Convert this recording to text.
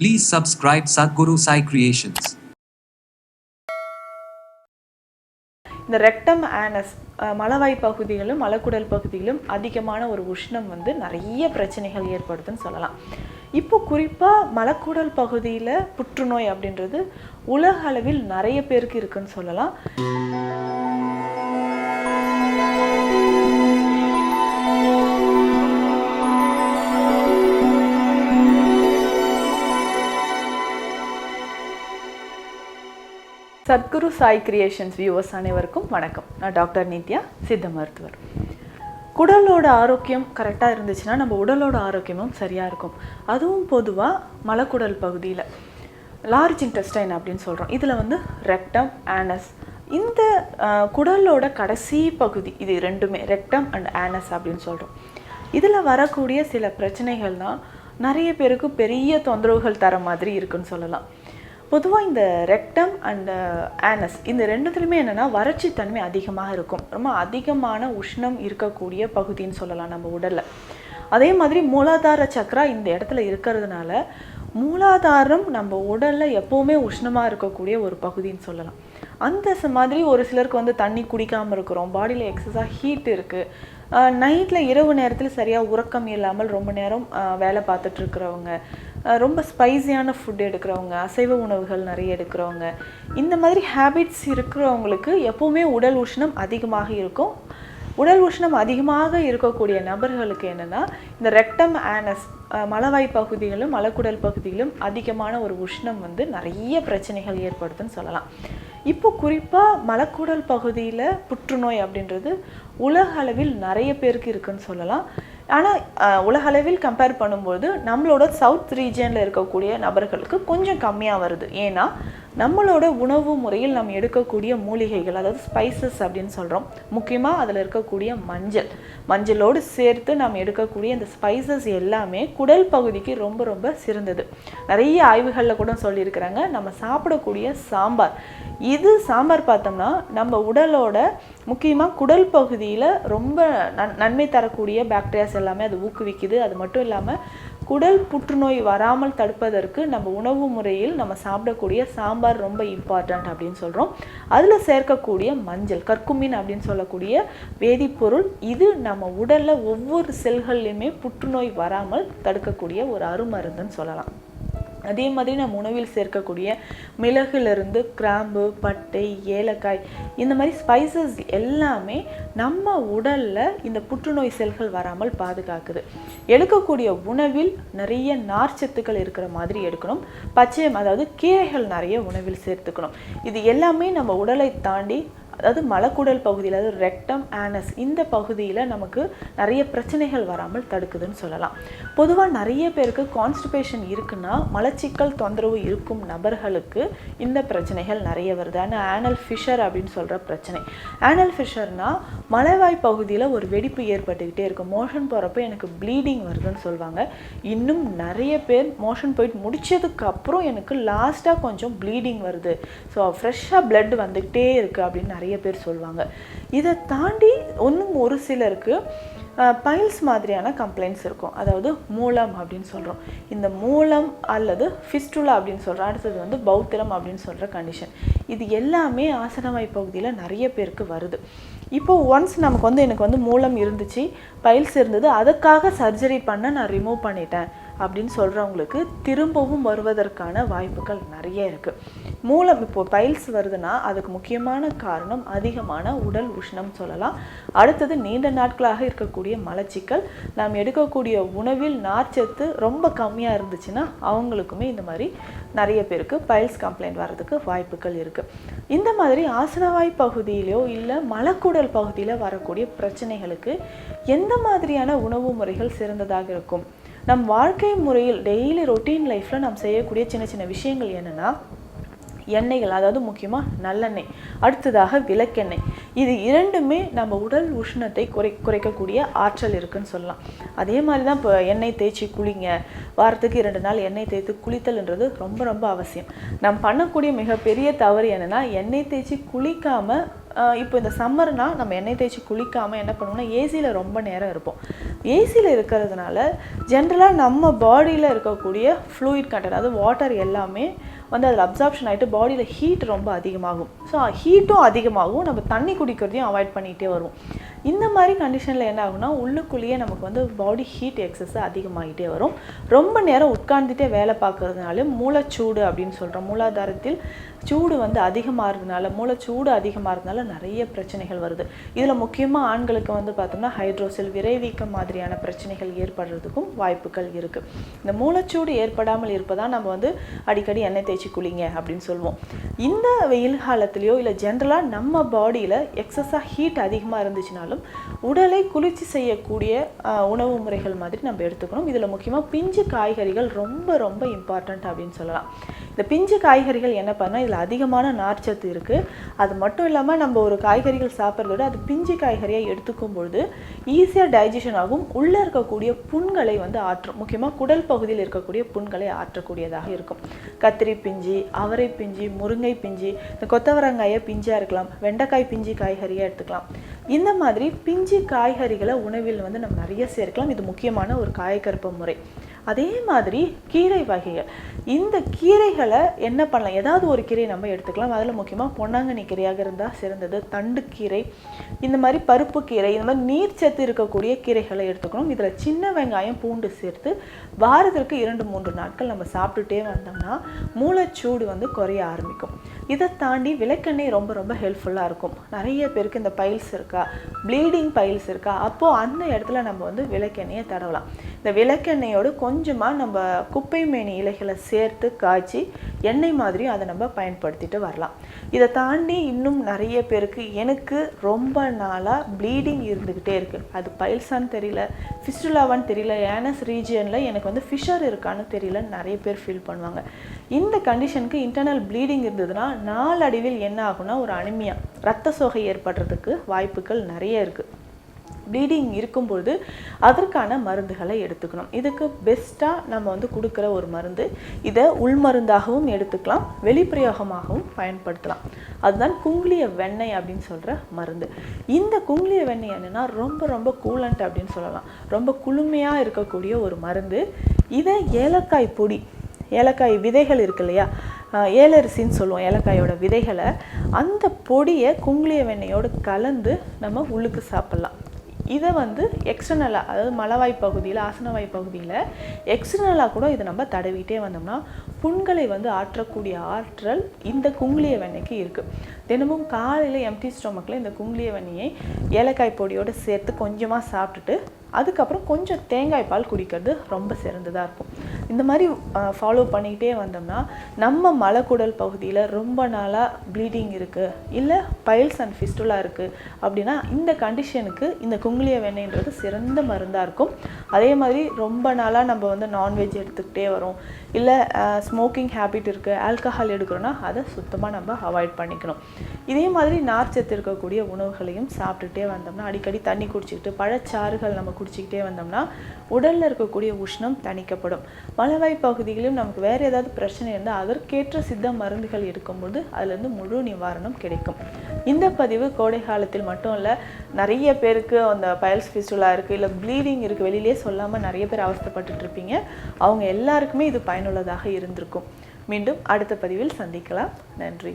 Please subscribe Sadhguru Sai Creations. இந்த rectum anus மலவாய் பகுதிகளும் மலக்குடல் பகுதியிலும் அதிகமான ஒரு உஷ்ணம் வந்து நிறைய பிரச்சனைகள் ஏற்படுதுன்னு சொல்லலாம் இப்போ குறிப்பாக மலக்குடல் பகுதியில் புற்றுநோய் அப்படின்றது உலக அளவில் நிறைய பேருக்கு இருக்குன்னு சொல்லலாம் சத்குரு சாய் கிரியேஷன்ஸ் வியூவர்ஸ் அனைவருக்கும் வணக்கம். நான் டாக்டர் நித்யா சித்த மருத்துவர். குடலோட ஆரோக்கியம் கரெக்டாக இருந்துச்சுன்னா நம்ம உடலோட ஆரோக்கியமும் சரியாக இருக்கும். அதுவும் பொதுவாக மலக்குடல் பகுதியில். லார்ஜ் இன்டெஸ்டைன் அப்படின்னு சொல்கிறோம் இதில் வந்து ரெக்டம் ஆனஸ் இந்த குடலோட கடைசி பகுதி இது ரெண்டுமே ரெக்டம் அண்ட் ஆனஸ் அப்படின்னு சொல்கிறோம் இதில் வரக்கூடிய சில பிரச்சனைகள் தான் நிறைய பேருக்கு பெரிய தொந்தரவுகள் தர மாதிரி இருக்குன்னு சொல்லலாம். பொதுவாக இந்த ரெக்டம் அண்ட் ஆனஸ் uh, இந்த ரெண்டுத்துலையுமே என்னென்னா வறட்சி தன்மை அதிகமாக இருக்கும். ரொம்ப அதிகமான உஷ்ணம் இருக்கக்கூடிய பகுதின்னு சொல்லலாம் நம்ம உடலில். அதே மாதிரி மூலாதார சக்கரா இந்த இடத்துல இருக்கிறதுனால மூலாதாரம் நம்ம உடலில் எப்போவுமே உஷ்ணமாக இருக்கக்கூடிய ஒரு பகுதின்னு சொல்லலாம். அந்த மாதிரி ஒரு சிலருக்கு வந்து தண்ணி குடிக்காமல் இருக்கிறோம் பாடியில் எக்ஸஸாக ஹீட் இருக்குது நைட்டில் இரவு நேரத்தில் சரியாக உறக்கம் இல்லாமல் ரொம்ப நேரம் வேலை பார்த்துட்டு இருக்கிறவங்க ரொம்ப ஸ்பைசியான ஃபுட் எடுக்கிறவங்க அசைவ உணவுகள் நிறைய எடுக்கிறவங்க இந்த மாதிரி ஹேபிட்ஸ் இருக்கிறவங்களுக்கு எப்போவுமே உடல் உஷ்ணம் அதிகமாக இருக்கும். உடல் உஷ்ணம் அதிகமாக இருக்கக்கூடிய நபர்களுக்கு என்னென்னா இந்த ரெக்டம் ஆனஸ் மலவாய் பகுதிகளும் மலக்குடல் பகுதியிலும் அதிகமான ஒரு உஷ்ணம் வந்து நிறைய பிரச்சனைகள் ஏற்படுதுன்னு சொல்லலாம். இப்போ குறிப்பாக மலக்குடல் பகுதியில் புற்றுநோய் அப்படின்றது உலக அளவில் நிறைய பேருக்கு இருக்குன்னு சொல்லலாம். ஆனால் உலக அளவில் கம்பேர் பண்ணும்போது நம்மளோட சவுத் ரீஜனில் இருக்கக்கூடிய நபர்களுக்கு கொஞ்சம் கம்மியாக வருது. ஏன்னா நம்மளோட உணவு முறையில் நம்ம எடுக்கக்கூடிய மூலிகைகள் அதாவது ஸ்பைசஸ் அப்படின்னு சொல்கிறோம் முக்கியமாக அதில் இருக்கக்கூடிய மஞ்சள். மஞ்சளோடு சேர்த்து நாம் எடுக்கக்கூடிய இந்த ஸ்பைசஸ் எல்லாமே குடல் பகுதிக்கு ரொம்ப ரொம்ப சிறந்தது. நிறைய ஆய்வுகளில் கூட சொல்லியிருக்கிறாங்க நம்ம சாப்பிடக்கூடிய சாம்பார். இது சாம்பார் பார்த்தோம்னா நம்ம உடலோட முக்கியமாக குடல் பகுதியில் ரொம்ப நன் நன்மை தரக்கூடிய பாக்டீரியாஸ் எல்லாமே அது ஊக்குவிக்குது. அது மட்டும் இல்லாமல் குடல் புற்றுநோய் வராமல் தடுப்பதற்கு நம்ம உணவு முறையில் நம்ம சாப்பிடக்கூடிய சாம்பார் ரொம்ப இம்பார்ட்டண்ட் அப்படின்னு சொல்கிறோம் அதில் சேர்க்கக்கூடிய மஞ்சள் கற்குமின் அப்படின்னு சொல்லக்கூடிய வேதிப்பொருள் இது நம்ம உடலில் ஒவ்வொரு செல்கள்லையுமே புற்றுநோய் வராமல் தடுக்கக்கூடிய ஒரு அருமருந்துன்னு சொல்லலாம். அதே மாதிரி நம்ம உணவில் சேர்க்கக்கூடிய மிளகுலேருந்து கிராம்பு பட்டை ஏலக்காய் இந்த மாதிரி ஸ்பைசஸ் எல்லாமே நம்ம உடலில் இந்த புற்றுநோய் செல்கள் வராமல் பாதுகாக்குது. எடுக்கக்கூடிய உணவில் நிறைய நார்ச்சத்துக்கள் இருக்கிற மாதிரி எடுக்கணும். பச்சையம் அதாவது கீரைகள் நிறைய உணவில் சேர்த்துக்கணும். இது எல்லாமே நம்ம உடலை தாண்டி அதாவது மலக்குடல் பகுதியில் அதாவது ரெக்டம் ஆனஸ் இந்த பகுதியில் நமக்கு நிறைய பிரச்சனைகள் வராமல் தடுக்குதுன்னு சொல்லலாம். பொதுவாக நிறைய பேருக்கு கான்ஸ்டிபேஷன் இருக்குன்னா மலச்சிக்கல் தொந்தரவு இருக்கும் நபர்களுக்கு இந்த பிரச்சனைகள் நிறைய வருது. ஆனால் ஆனல் ஃபிஷர் அப்படின்னு சொல்கிற பிரச்சனை. ஆனல் ஃபிஷர்னா மலைவாய் பகுதியில் ஒரு வெடிப்பு ஏற்பட்டுக்கிட்டே இருக்கும். மோஷன் போகிறப்ப எனக்கு ப்ளீடிங் வருதுன்னு சொல்லுவாங்க இன்னும் நிறைய பேர் மோஷன் போயிட்டு முடிச்சதுக்கு அப்புறம் எனக்கு லாஸ்ட்டாக கொஞ்சம் ப்ளீடிங் வருது. ஸோ ஃப்ரெஷ்ஷாக blood வந்துக்கிட்டே இருக்குது அப்படின்னு நிறைய நிறைய பேர் சொல்லுவாங்க இதை தாண்டி ஒன்றும் ஒரு சிலருக்கு பைல்ஸ் மாதிரியான கம்ப்ளைண்ட்ஸ் இருக்கும். அதாவது மூலம் அப்படின்னு சொல்கிறோம் இந்த மூலம் அல்லது ஃபிஸ்டுலா அப்படின்னு சொல்கிறோம் அடுத்தது வந்து பௌத்திரம் அப்படின்னு சொல்கிற கண்டிஷன் இது எல்லாமே ஆசனவாய் பகுதியில் நிறைய பேருக்கு வருது. இப்போ ஒன்ஸ் நமக்கு வந்து எனக்கு வந்து மூலம் இருந்துச்சு பைல்ஸ் இருந்தது அதுக்காக சர்ஜரி பண்ண நான் ரிமூவ் பண்ணிட்டேன். அப்படின்னு சொல்கிறவங்களுக்கு திரும்பவும் வருவதற்கான வாய்ப்புகள் நிறைய இருக்குது மூலம் இப்போ பைல்ஸ் வருதுன்னா அதுக்கு முக்கியமான காரணம் அதிகமான உடல் உஷ்ணம் சொல்லலாம். அடுத்தது நீண்ட நாட்களாக இருக்கக்கூடிய மலச்சிக்கல். நாம் எடுக்கக்கூடிய உணவில் நார்ச்சத்து ரொம்ப கம்மியாக இருந்துச்சுன்னா அவங்களுக்குமே இந்த மாதிரி நிறைய பேருக்கு பைல்ஸ் கம்ப்ளைண்ட் வர்றதுக்கு வாய்ப்புகள் இருக்குது இந்த மாதிரி ஆசனவாய் பகுதியிலையோ இல்லை மலக்குடல் பகுதியில் வரக்கூடிய பிரச்சனைகளுக்கு எந்த மாதிரியான உணவு முறைகள் சிறந்ததாக இருக்கும்? நம் வாழ்க்கை முறையில் டெய்லி ரொட்டீன் லைஃப்பில் நாம் செய்யக்கூடிய சின்ன சின்ன விஷயங்கள் என்னென்னா எண்ணெய்கள் அதாவது முக்கியமாக நல்லெண்ணெய் அடுத்ததாக விளக்கெண்ணெய். இது இரண்டுமே நம்ம உடல் உஷ்ணத்தை குறை குறைக்கக்கூடிய ஆற்றல் இருக்குன்னு சொல்லலாம். அதே மாதிரி தான் இப்போ எண்ணெய் தேய்ச்சி குளிங்க. வாரத்துக்கு இரண்டு நாள் எண்ணெய் தேய்த்து குளித்தல்ன்றது ரொம்ப ரொம்ப அவசியம். நாம் பண்ணக்கூடிய மிகப்பெரிய தவறு என்னென்னா எண்ணெய் தேய்ச்சி குளிக்காமல் இப்போ இந்த சம்மர்னால் நம்ம எண்ணெய் தேய்ச்சி குளிக்காமல் என்ன பண்ணுவோம்னா ஏசியில் ரொம்ப நேரம் இருப்போம். ஏசியில் இருக்கிறதுனால ஜென்ரலாக நம்ம பாடியில் இருக்கக்கூடிய ஃப்ளூயிட் கண்டென்ட் அதாவது வாட்டர் எல்லாமே வந்து அதில் அப்சார்ப்ஷன் ஆகிட்டு பாடியில் ஹீட் ரொம்ப அதிகமாகும். ஸோ ஹீட்டும் அதிகமாகும் நம்ம தண்ணி குடிக்கிறதையும் அவாய்ட் பண்ணிகிட்டே வருவோம். இந்த மாதிரி கண்டிஷனில் என்ன ஆகும்னா உள்ளுக்குள்ளேயே நமக்கு வந்து பாடி ஹீட் எக்ஸஸ் அதிகமாகிட்டே வரும். ரொம்ப நேரம் உட்கார்ந்துட்டே வேலை பார்க்கறதுனால மூளைச்சூடு அப்படின்னு சொல்கிறோம் மூலாதாரத்தில் சூடு வந்து அதிகமாகிறதுனால மூளைச்சூடு அதிகமாகிறதுனால நிறைய பிரச்சனைகள் வருது. இதில் முக்கியமாக ஆண்களுக்கு வந்து பார்த்தோம்னா ஹைட்ரோசில் விரைவீக்கம் மாதிரியான பிரச்சனைகள் ஏற்படுறதுக்கும் வாய்ப்புகள் இருக்குது இந்த மூளைச்சூடு ஏற்படாமல் இருப்பதான் நம்ம வந்து அடிக்கடி எண்ணெய் தேய்ச்சி குளிங்க அப்படின்னு சொல்லுவோம் இந்த வெயில் காலத்துலேயோ இல்லை ஜென்ரலாக நம்ம பாடியில் எக்ஸஸாக ஹீட் அதிகமாக இருந்துச்சுனாலும் உடலை குளிர்ச்சி செய்யக்கூடிய உணவு முறைகள் மாதிரி நம்ம எடுத்துக்கணும். இதில் முக்கியமாக பிஞ்சு காய்கறிகள் ரொம்ப ரொம்ப இம்பார்ட்டண்ட் அப்படின்னு சொல்லலாம். இந்த பிஞ்சு காய்கறிகள் என்ன பண்ணால் இதில் அதிகமான நார்ச்சத்து இருக்குது அது மட்டும் இல்லாமல் நம்ம ஒரு காய்கறிகள் சாப்பிட்றத விட அது பிஞ்சு காய்கறியாக எடுத்துக்கும் பொழுது ஈஸியாக டைஜஷன் ஆகும். உள்ளே இருக்கக்கூடிய புண்களை வந்து ஆற்றும் முக்கியமாக குடல் பகுதியில் இருக்கக்கூடிய புண்களை ஆற்றக்கூடியதாக இருக்கும். கத்திரி பிஞ்சு அவரை பிஞ்சு முருங்கை பிஞ்சு இந்த கொத்தவரங்காயை பிஞ்சாக இருக்கலாம் வெண்டைக்காய் பிஞ்சு காய்கறியாக எடுத்துக்கலாம். இந்த மாதிரி பிஞ்சு காய்கறிகளை உணவில் வந்து நம்ம நிறைய சேர்க்கலாம். இது முக்கியமான ஒரு காயக்கற்ப முறை. அதே மாதிரி கீரை வகைகள். இந்த கீரைகளை என்ன பண்ணலாம்? ஏதாவது ஒரு கீரையை நம்ம எடுத்துக்கலாம். அதில் முக்கியமாக பொன்னாங்கண்ணி கீரையாக இருந்தால் சிறந்தது. தண்டுக்கீரை இந்த மாதிரி பருப்பு கீரை இந்த மாதிரி நீர்ச்சத்து இருக்கக்கூடிய கீரைகளை எடுத்துக்கணும். இதில் சின்ன வெங்காயம் பூண்டு சேர்த்து வாரத்திற்கு இரண்டு மூன்று நாட்கள் நம்ம சாப்பிட்டுட்டே வந்தோம்னா மூளைச்சூடு வந்து குறைய ஆரம்பிக்கும். இதை தாண்டி விளக்கெண்ணெய் ரொம்ப ரொம்ப ஹெல்ப்ஃபுல்லாக இருக்கும். நிறைய பேருக்கு இந்த பைல்ஸ் இருக்கா? ப்ளீடிங் பைல்ஸ் இருக்கா? அப்போது அந்த இடத்துல நம்ம வந்து விளக்கெண்ணெயை தடவலாம். இந்த விளக்கெண்ணெயோடு கொஞ்சமாக நம்ம குப்பை மேனி இலைகளை சேர்த்து காய்ச்சி எண்ணெய் மாதிரியும் அதை நம்ம பயன்படுத்திட்டு வரலாம். இதை தாண்டி இன்னும் நிறைய பேருக்கு எனக்கு ரொம்ப நாளாக ப்ளீடிங் இருந்துக்கிட்டே இருக்குது அது பைல்ஸான்னு தெரியல ஃபிஸ்டுலாவான்னு தெரியல ஏனஸ் ரீஜியனில் எனக்கு வந்து ஃபிஷர் இருக்கான்னு தெரியல நிறைய பேர் ஃபீல் பண்ணுவாங்க. இந்த கண்டிஷனுக்கு இன்டர்னல் ப்ளீடிங் இருந்ததுன்னா நாளடைவில் என்ன ஆகும்னா ஒரு அனிமியா ரத்த சோகை ஏற்படுறதுக்கு வாய்ப்புகள் நிறைய இருக்குது ப்ளீடிங் இருக்கும்பொழுது அதற்கான மருந்துகளை எடுத்துக்கணும். இதுக்கு பெஸ்ட்டாக நம்ம வந்து கொடுக்குற ஒரு மருந்து. இதை உள்மருந்தாகவும் எடுத்துக்கலாம். வெளிப்பிரயோகமாகவும் பயன்படுத்தலாம். அதுதான் குங்குளிய வெண்ணெய் அப்படின்னு சொல்கிற மருந்து. இந்த குங்குளிய வெண்ணெய் என்னென்னா ரொம்ப ரொம்ப கூலண்ட் அப்படின்னு சொல்லலாம். ரொம்ப குளுமையாக இருக்கக்கூடிய ஒரு மருந்து. இதை ஏலக்காய் பொடி ஏலக்காய் விதைகள் இருக்கு இல்லையா? ஏலரிசின்னு சொல்லுவோம் ஏலக்காயோட விதைகளை. அந்த பொடியை குங்குளிய வெண்ணெயோடு கலந்து நம்ம உள்ளுக்கு சாப்பிட்லாம். இதை வந்து எக்ஸ்டர்னலாக அதாவது மலவாய் பகுதியில் ஆசனவாய் பகுதியில் எக்ஸ்டர்னலாக கூட இதை நம்ம தடவிட்டே வந்தோம்னா புண்களை வந்து ஆற்றக்கூடிய ஆற்றல் இந்த குங்குளிய வெண்ணைக்கு இருக்குது தினமும் காலையில் எம்டி ஸ்டொமக்கில் இந்த குங்குளிய வெண்ணெயை ஏலக்காய் பொடியோடு சேர்த்து கொஞ்சமாக சாப்பிட்டுட்டு அதுக்கப்புறம் கொஞ்சம் தேங்காய் பால் குடிக்கிறது ரொம்ப சிறந்ததாக இருக்கும். இந்த மாதிரி ஃபாலோ பண்ணிக்கிட்டே வந்தோம்னா நம்ம மலக்குடல் பகுதியில் ரொம்ப நாளாக ப்ளீடிங் இருக்குது இல்லை பைல்ஸ் அண்ட் ஃபிஸ்டுலா இருக்குது அப்படின்னா இந்த கண்டிஷனுக்கு இந்த குங்குளிய வெண்ணெய்ன்றது சிறந்த மருந்தாக இருக்கும். அதே மாதிரி ரொம்ப நாளாக நம்ம வந்து நான்வெஜ் எடுத்துக்கிட்டே வரோம் இல்லை ஸ்மோக்கிங் ஹேபிட் இருக்குது ஆல்கஹால் எடுக்கிறோன்னா அதை சுத்தமாக நம்ம அவாய்ட் பண்ணிக்கணும். இதே மாதிரி நார்ச்சத்து இருக்கக்கூடிய உணவுகளையும் சாப்பிட்டுட்டே வந்தோம்னா அடிக்கடி தண்ணி குடிச்சிக்கிட்டு பழச்சாறுகள் நம்ம குடிச்சிக்கிட்டே வந்தோம்னா உடலில் இருக்கக்கூடிய உஷ்ணம் தணிக்கப்படும். மலவாய் பகுதிகளிலும் நமக்கு வேறு ஏதாவது பிரச்சனை இருந்தால் அதற்கேற்ற சித்த மருந்துகள் எடுக்கும்போது அதுலேருந்து முழு நிவாரணம் கிடைக்கும். இந்த பதிவு கோடை காலத்தில் மட்டும் இல்லை நிறைய பேருக்கு அந்த பயல்ஸ் ஃபிஸ்டுலா இருக்குது இல்லை ப்ளீடிங் இருக்குது வெளியிலே சொல்லாமல் நிறைய பேர் அவஸ்தப்பட்டு இருப்பீங்க. அவங்க எல்லாருக்குமே இது பயனுள்ளதாக இருந்திருக்கும். மீண்டும் அடுத்த பதிவில் சந்திக்கலாம். நன்றி.